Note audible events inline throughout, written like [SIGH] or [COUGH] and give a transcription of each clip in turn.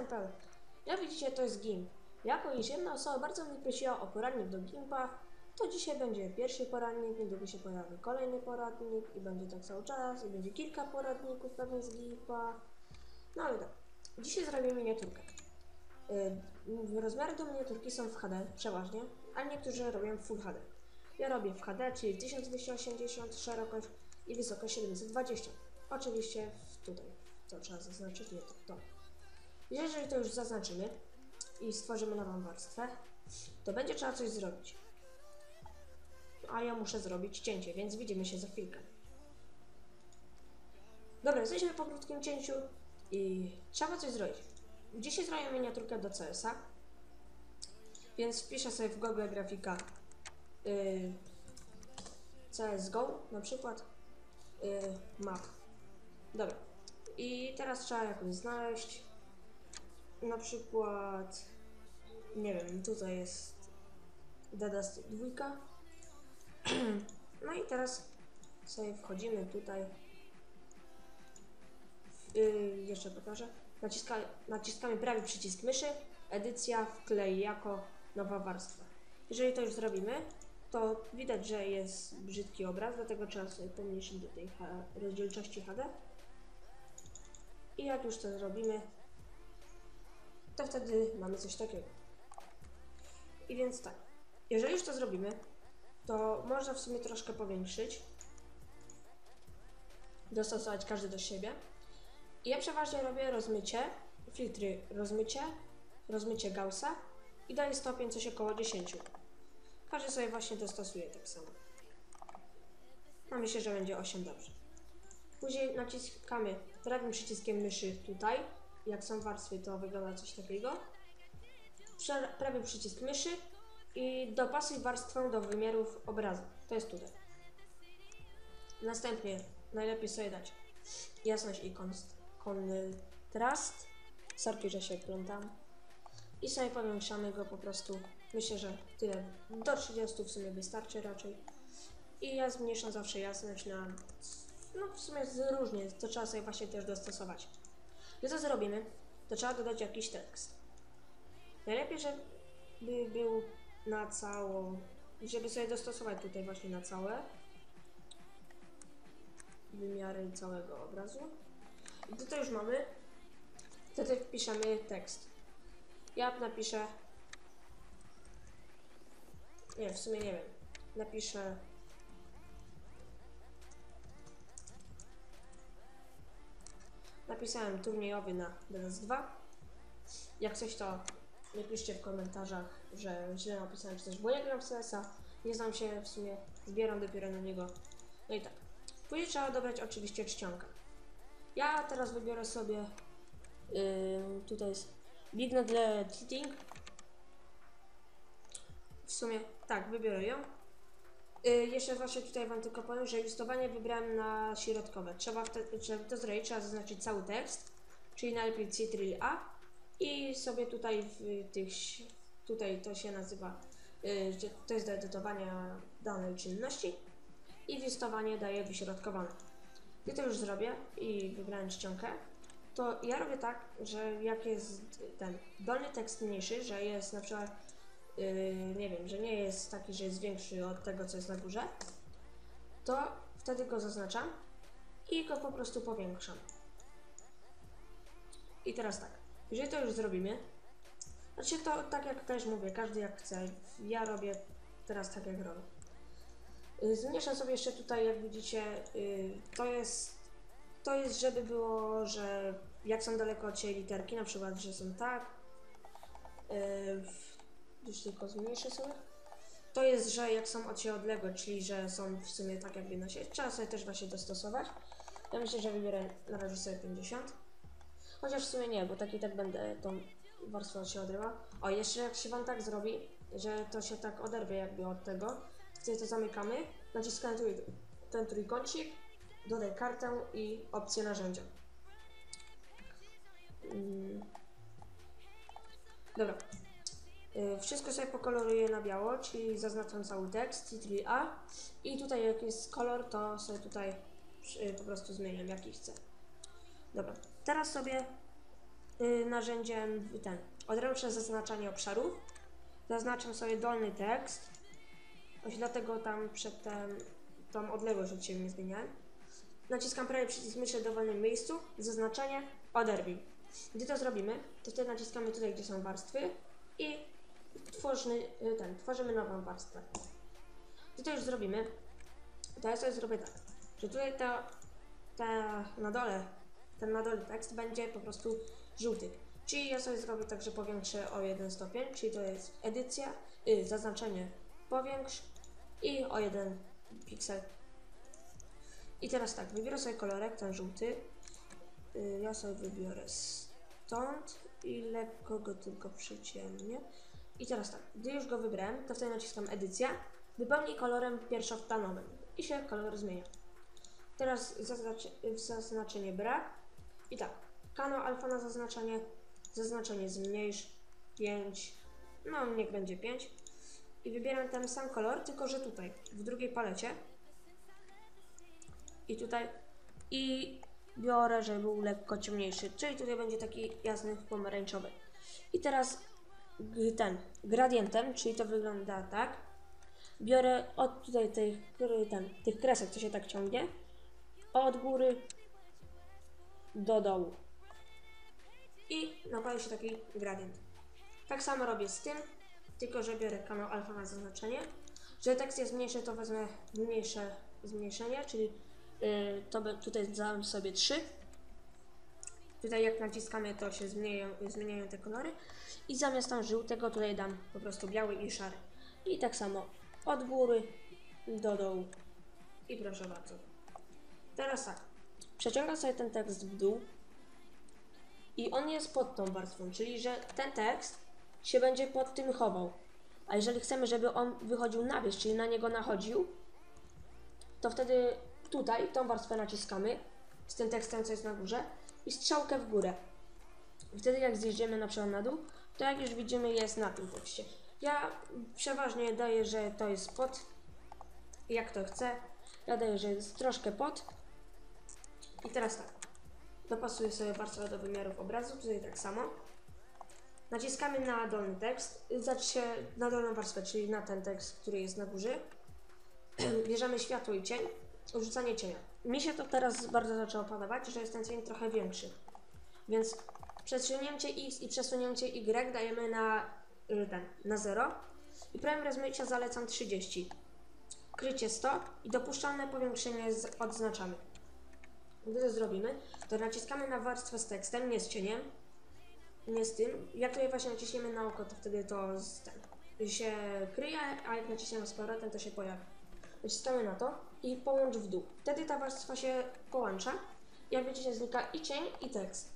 SMPL. Jak widzicie, to jest GIMP. Jako iż osoba bardzo mnie prosiła o poradnik do GIMPa, to dzisiaj będzie pierwszy poradnik, niedługo się pojawi kolejny poradnik i będzie tak cały czas, i będzie kilka poradników pewnie z GIMPa. No ale tak, dzisiaj zrobimy miniaturkę. Yy, rozmiary do miniaturki są w HD przeważnie, ale niektórzy robią w Full HD. Ja robię w HD, czyli 1280, szerokość i wysokość 720. Oczywiście tutaj, to trzeba zaznaczyć, nie to, to. Jeżeli to już zaznaczymy i stworzymy nową warstwę, to będzie trzeba coś zrobić. A ja muszę zrobić cięcie, więc widzimy się za chwilkę. Dobra, jesteśmy po krótkim cięciu i trzeba coś zrobić. Dzisiaj zrobimy miniaturkę do CS-a, więc wpiszę sobie w Google grafika y, CSGO na przykład y, map. Dobra. I teraz trzeba jakoś znaleźć na przykład nie wiem, tutaj jest Dedas 2. [CLEARS THROAT] No i teraz sobie wchodzimy tutaj. Yy, jeszcze pokażę. Naciska, naciskamy prawy przycisk myszy, edycja, wklej jako nowa warstwa. Jeżeli to już zrobimy, to widać, że jest brzydki obraz, dlatego trzeba sobie pomniejszyć do tej rozdzielczości HD. I jak już to zrobimy, to wtedy mamy coś takiego. I więc tak, jeżeli już to zrobimy, to można w sumie troszkę powiększyć, dostosować każdy do siebie. I ja przeważnie robię rozmycie, filtry rozmycie, rozmycie Gaussa i daję stopień coś około 10. Każdy sobie właśnie dostosuje tak samo. No myślę, że będzie 8 dobrze. Później naciskamy prawym przyciskiem myszy tutaj. Jak są warstwy, to wygląda coś takiego. Prawy przycisk myszy i dopasuj warstwę do wymiarów obrazu. To jest tutaj. Następnie najlepiej sobie dać jasność i kontrast. Sorki, że się plątam. I sobie powiększamy go po prostu. Myślę, że tyle. Do 30 w sumie wystarczy raczej. I ja zmniejszam zawsze jasność na... No w sumie różnie, to trzeba sobie właśnie też dostosować. Gdy to zrobimy, to trzeba dodać jakiś tekst. Najlepiej, żeby był na całą... Żeby sobie dostosować tutaj właśnie na całe wymiary całego obrazu. I to już mamy, tutaj wpiszemy tekst. Ja napiszę. Nie, w sumie nie wiem. Napiszę. Napisałem turniejowy na DS2. Jak coś to nie piszcie w komentarzach, że źle napisałem czy coś, bo ja gram w CS-a, nie znam się w sumie, zbieram dopiero na niego. No i tak. Później trzeba dobrać oczywiście czcionkę. Ja teraz wybiorę sobie ym, tutaj jest Big Nadle Cheating. W sumie tak, wybiorę ją. Y, jeszcze właśnie tutaj Wam tylko powiem, że listowanie wybrałem na środkowe. Trzeba, żeby to zrobić, trzeba zaznaczyć cały tekst, czyli najlepiej Ctrl A i sobie tutaj w tych, tutaj to się nazywa, y, to jest do edytowania danej czynności i listowanie daje wyśrodkowane. Gdy to już zrobię i wybrałem czcionkę, to ja robię tak, że jak jest ten dolny tekst mniejszy, że jest na przykład, yy, nie wiem, że nie jest taki, że jest większy od tego, co jest na górze, to wtedy go zaznaczam i go po prostu powiększam. I teraz tak, jeżeli to już zrobimy, znaczy to tak jak też mówię, każdy jak chce, ja robię teraz tak jak robię. Y, Zmniejszam sobie jeszcze tutaj, jak widzicie, y, to jest, to jest, żeby było, że jak są daleko od siebie literki, na przykład, że są tak, już tylko zmniejszę sobie, to jest, że jak są od siebie odległe, czyli że są w sumie tak jakby na siebie, trzeba sobie też właśnie dostosować. Ja myślę, że wybiorę na razie sobie 50, chociaż w sumie nie, bo tak i tak będę tą warstwę od siebie odrywał. O, jeszcze jak się wam tak zrobi, że to się tak oderwie jakby od tego, Wtedy to zamykamy, naciskamy tu ten trójkącik, dodaj kartę i opcję narzędzia. Mm. Dobra. Y, Wszystko sobie pokoloruję na biało, czyli zaznaczam cały tekst, Ctrl A i tutaj jak jest kolor, to sobie tutaj y, po prostu zmieniam jaki chcę. Dobra, teraz sobie y, narzędziem ten odręczne zaznaczanie obszarów. Zaznaczam sobie dolny tekst. Właśnie dlatego tam przedtem tą odległość od siebie nie zmieniałem. Naciskam prawy przycisk myszy w dowolnym miejscu, zaznaczenie, oderwij. Gdy to zrobimy, to wtedy naciskamy tutaj, gdzie są warstwy i tworzymy, y, ten, tworzymy nową warstwę. Gdy to już zrobimy, to ja sobie zrobię tak, że tutaj ta, ta na dole, ten na dole tekst będzie po prostu żółty. Czyli ja sobie zrobię tak, że powiększę o jeden stopień, czyli to jest edycja, y, zaznaczenie powiększ i o jeden piksel. I teraz tak, wybiorę sobie kolorek, ten żółty. Y, ja sobie wybiorę stąd i lekko go tylko przyciemnię. I teraz tak, gdy już go wybrałem, to wtedy naciskam edycja, wypełnij kolorem pierwszoplanowym i się kolor zmienia. Teraz zaznacz, zaznaczenie brak. I tak, kanał alfa na zaznaczenie, zaznaczenie zmniejsz 5, no niech będzie 5 i wybieram ten sam kolor, tylko że tutaj, w drugiej palecie. I tutaj i biorę, żeby był lekko ciemniejszy, czyli tutaj będzie taki jasny pomarańczowy. I teraz ten gradientem, czyli to wygląda tak. Biorę od tutaj tych, ten, tych kresek, co się tak ciągnie, od góry do dołu. I napali się taki gradient. Tak samo robię z tym, tylko że biorę kanał alfa na zaznaczenie. Że tekst jest mniejszy, to wezmę mniejsze zmniejszenie, czyli yy, to by, tutaj dam sobie 3. Tutaj jak naciskamy, to się zmieniają, zmieniają te kolory. I zamiast tam żółtego tutaj dam po prostu biały i szary. I tak samo od góry do dołu. I proszę bardzo. Teraz tak. Przeciągam sobie ten tekst w dół. I on jest pod tą warstwą, czyli że ten tekst się będzie pod tym chował. A jeżeli chcemy, żeby on wychodził na wierzch, czyli na niego nachodził, to wtedy tutaj tą warstwę naciskamy z tym tekstem, co jest na górze i strzałkę w górę. Wtedy jak zjedziemy na przykład na dół, to jak już widzimy jest na tym tekście. Ja przeważnie daję, że to jest pod, jak to chcę. Ja daję, że jest troszkę pod. I teraz tak. Dopasuję sobie warstwę do wymiarów obrazu, tutaj tak samo. Naciskamy na dolny tekst, znaczy na dolną warstwę, czyli na ten tekst, który jest na górze. [CLEARS THROAT] Bierzemy światło i cień, rzucanie cienia. Mi się to teraz bardzo zaczęło podobać, że jest ten cień trochę większy. Więc przesunięcie X i przesunięcie Y dajemy na y, ten, na 0 i prawym rozmycia zalecam 30. Krycie 100 i dopuszczalne powiększenie odznaczamy. Gdy to zrobimy, to naciskamy na warstwę z tekstem, nie z cieniem, nie z tym. Jak tutaj właśnie naciśniemy na oko, to wtedy to z, ten, się kryje, a jak naciśniemy z powrotem, to się pojawi. Naciskamy na to i połącz w dół. Wtedy ta warstwa się połącza. Jak widzicie, znika i cień, i tekst.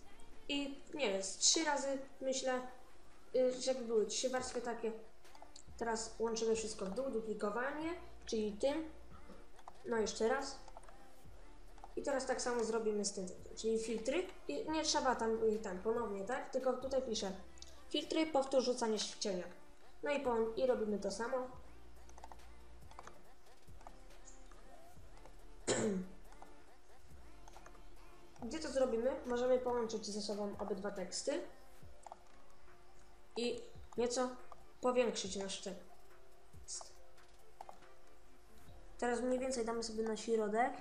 I nie wiem, trzy razy myślę, y, żeby były trzy warstwy takie. Teraz łączymy wszystko w dół, duplikowanie, czyli tym. No jeszcze raz. I teraz tak samo zrobimy z tym, czyli filtry. I nie trzeba tam, y, tam ponownie, tak? Tylko tutaj piszę filtry, powtórz rzucanie w cieniach. No i, po, i robimy to samo. Połączyć ze sobą obydwa teksty i nieco powiększyć nasz tekst. Teraz mniej więcej damy sobie na środek.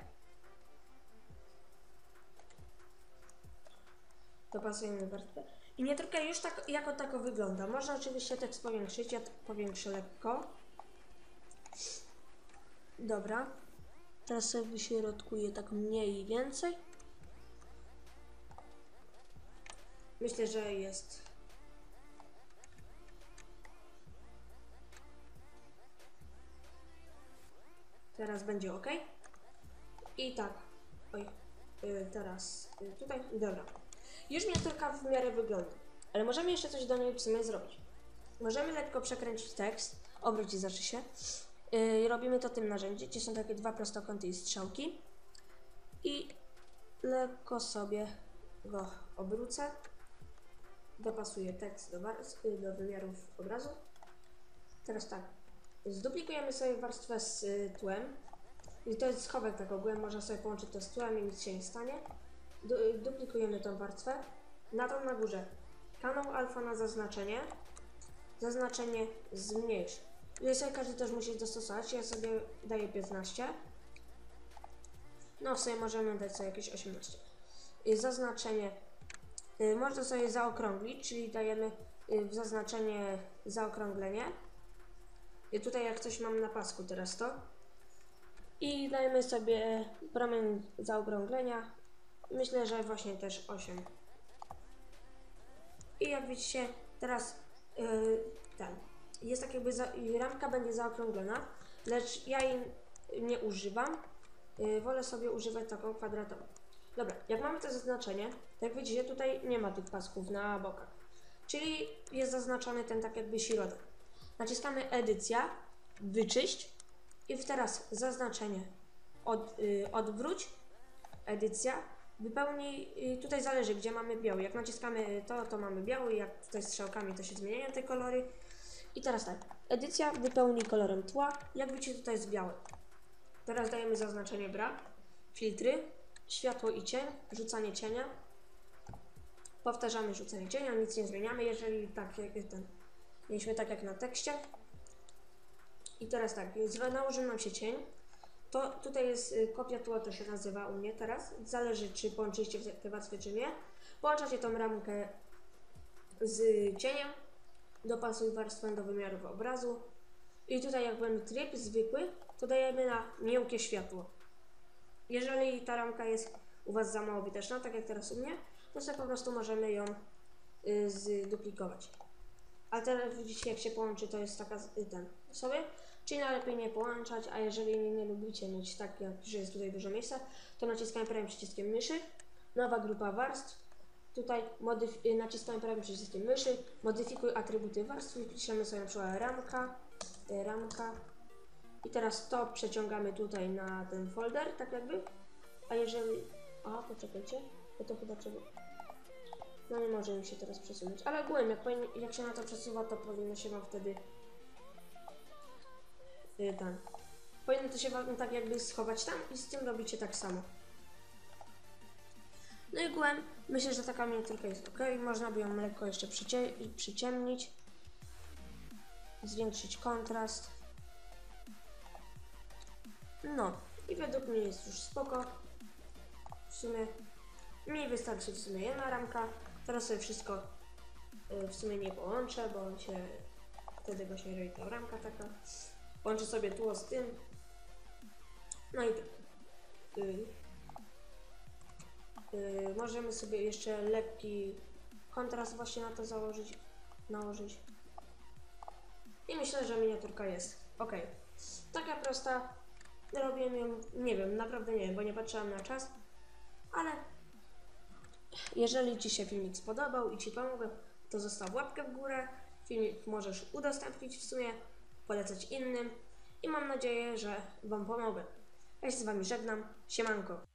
Dopasujemy warstwę. I nie tylko już tak jako tako wygląda. Można oczywiście tekst powiększyć. Ja powiększę lekko. Dobra. Teraz sobie wyśrodkuję tak mniej więcej. Myślę, że jest. Teraz będzie ok. I tak. Oj. Y, teraz y, tutaj. Dobra. Już miniaturka w miarę wygląda. Ale możemy jeszcze coś do niej w sumie zrobić. Możemy lekko przekręcić tekst. Obrócić znaczy się. Y, robimy to tym narzędziem, gdzie są takie dwa prostokąty i strzałki. I lekko sobie go obrócę. Dopasuję tekst do, do wymiarów obrazu. Teraz tak. Zduplikujemy sobie warstwę z y, tłem. I to jest schowek tak ogółem, można sobie połączyć to z tłem i nic się nie stanie. Du- y, duplikujemy tą warstwę na tą na górze kanał alfa na zaznaczenie, zaznaczenie zmniejsz. Tutaj sobie każdy też musi dostosować, ja sobie daję 15. No w sumie możemy dać sobie jakieś 18. Y, Zaznaczenie można sobie zaokrąglić, czyli dajemy y, w zaznaczenie zaokrąglenie. I tutaj jak coś mam na pasku teraz to. I dajemy sobie promień zaokrąglenia. Myślę, że właśnie też 8. I jak widzicie, teraz yy, ten. Jest tak jakby za, y, ramka będzie zaokrąglona, lecz ja jej nie używam. Yy, wolę sobie używać taką kwadratową. Dobra, jak mamy to zaznaczenie, jak widzicie, tutaj nie ma tych pasków na bokach. Czyli jest zaznaczony ten tak jakby środek. Naciskamy edycja, wyczyść i teraz zaznaczenie od, y, odwróć, edycja, wypełnij, y, tutaj zależy gdzie mamy biały, jak naciskamy to, to mamy biały, jak tutaj strzałkami to się zmieniają te kolory. I teraz tak, edycja wypełnij kolorem tła, jak widzicie tutaj jest biały. Teraz dajemy zaznaczenie brak, filtry, światło i cień, rzucanie cienia. Powtarzamy rzucenie cienia, nic nie zmieniamy, jeżeli tak jak ten, mieliśmy tak jak na tekście. I teraz tak, z- nałożył nam się cień. To tutaj jest y, kopia tła, to się nazywa u mnie teraz. Zależy, czy połączyliście te warstwy, czy nie. Połączacie tą ramkę z cieniem, dopasuj warstwę do wymiarów obrazu. I tutaj jak będzie tryb zwykły, to dajemy na miękkie światło. Jeżeli ta ramka jest u Was za mało widoczna, tak jak teraz u mnie, to sobie po prostu możemy ją y, zduplikować. A teraz widzicie, jak się połączy, to jest taka y, ten sobie. Czyli najlepiej nie połączać, a jeżeli nie, nie lubicie mieć tak, jak, że jest tutaj dużo miejsca, to naciskamy prawym przyciskiem myszy, nowa grupa warstw. Tutaj modyf- y, naciskamy prawym przyciskiem myszy, modyfikuj atrybuty warstw i piszemy sobie na przykład ramka, y, ramka. I teraz to przeciągamy tutaj na ten folder, tak jakby. A jeżeli... A, poczekajcie, bo to chyba trzeba... No nie może mi się teraz przesunąć, ale ogółem, jak, powinien- jak się na to przesuwa, to powinno się wam wtedy y, ten. Powinno to się wam tak jakby schować tam i z tym robicie tak samo. No i ogółem, myślę, że taka miniaturka jest ok. Można by ją lekko jeszcze przycie przyciemnić. Zwiększyć kontrast. No, i według mnie jest już spoko. W sumie mi wystarczy w sumie jedna ramka. Teraz sobie wszystko y, w sumie nie połączę, bo on się wtedy właśnie robi ta ramka taka. Łączę sobie tło z tym. No i tak. Y, y, możemy sobie jeszcze lekki kontrast właśnie na to założyć, nałożyć. I myślę, że miniaturka jest ok. Taka prosta. Robiłem ją, nie wiem, naprawdę nie wiem, bo nie patrzyłam na czas, ale jeżeli Ci się filmik spodobał i Ci pomogę, to zostaw łapkę w górę. Filmik możesz udostępnić w sumie, polecać innym i mam nadzieję, że Wam pomogę. Ja się z Wami żegnam. Siemanko.